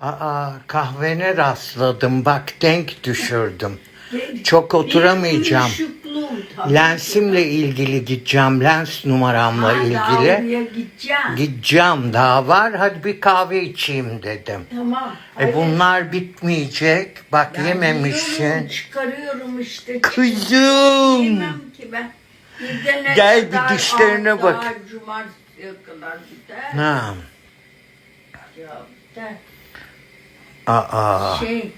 Aa kahvene rastladım. Bak denk düşürdüm. Çok oturamayacağım. Lensimle ilgili gideceğim. Lens numaramla Ha, ilgili. gideceğim. Gideceğim daha var. Hadi bir kahve içeyim dedim. Tamam. E bunlar bitmeyecek. Bak Ben yememişsin. Çıkarıyorum işte. Kızım. Yemem ki ben. Gidene Gel bir kadar, dişlerine ah, bak. Cumartesiye kadar gider. Ha. Ya, gider. Aa. Şey.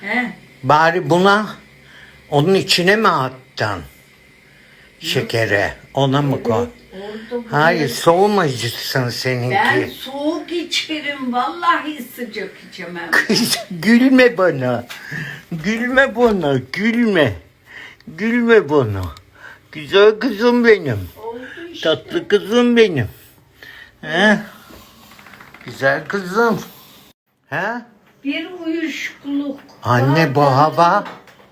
He. Bari buna onun içine mi attın? Şekere. Ona mı koy? Hayır soğumacısın seninki. Ben soğuk içerim. Vallahi sıcak içemem. Kız gülme bana. Gülme bana. Gülme. Gülme bana. Güzel kızım benim. Oldu işte. Tatlı kızım benim. He? Güzel kızım. He? Bir uyuşukluk. Anne bu hava.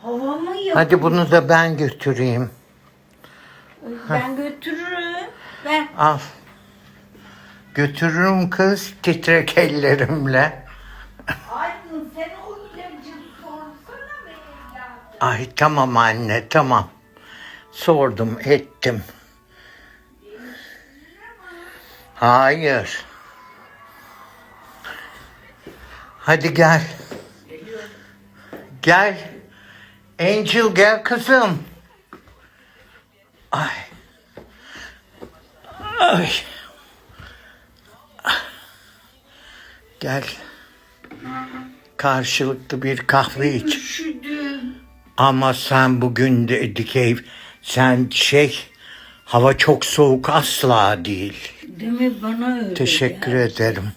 Hava mı yok? Hadi bunu da ben götüreyim. Ben götürürüm. Ben Al. Götürürüm kız titrek ellerimle. Aydın sen o ilacı sorsana be evladım. Ay tamam anne tamam. Sordum ettim. Hayır. Hadi gel. Gel. Angel gel kızım. Ay. Ay. Gel. Karşılıklı bir kahve iç. Üşüdüm. Ama sen bugün de dikey sen şey hava çok soğuk asla değil. Değil mi bana öyle Teşekkür geldi. ederim.